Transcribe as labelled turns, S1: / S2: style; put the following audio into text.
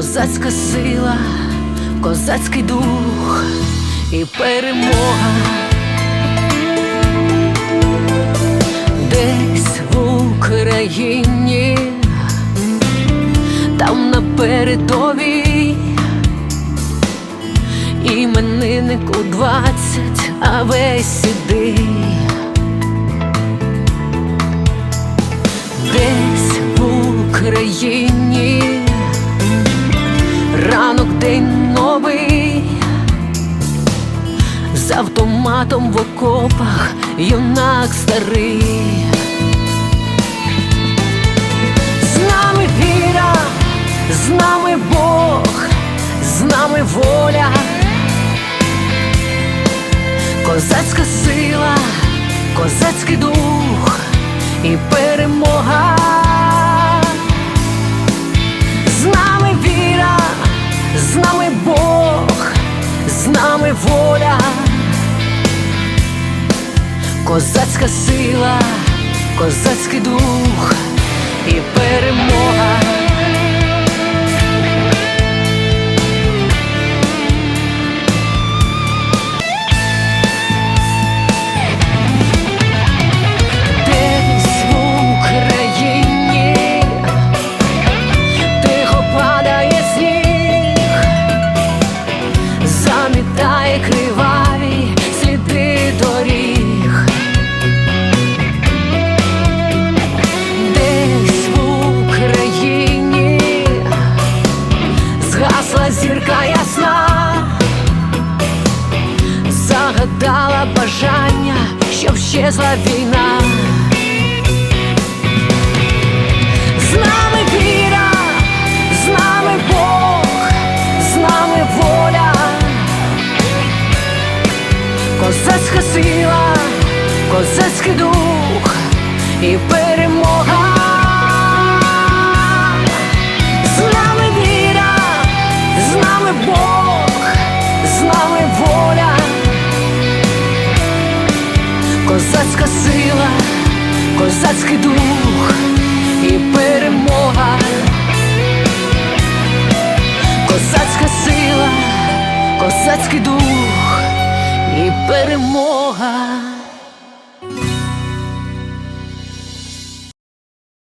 S1: козацька сила, козацький дух і перемога. Десь в Україні, там на передовій імениннику двадцять, а весь сидий. Десь в Україні день новий, з автоматом в окопах юнак старий. З нами віра, з нами Бог, з нами воля, козацька сила, козацький дух і перемога. Козацька сила, козацький дух і перемога. Загадала бажання, щоб щезла війна. З нами віра, з нами Бог, з нами воля, козацька сила, козацький дух і перемога. Козацька сила, козацький дух і перемога, козацька сила, козацький дух і перемога.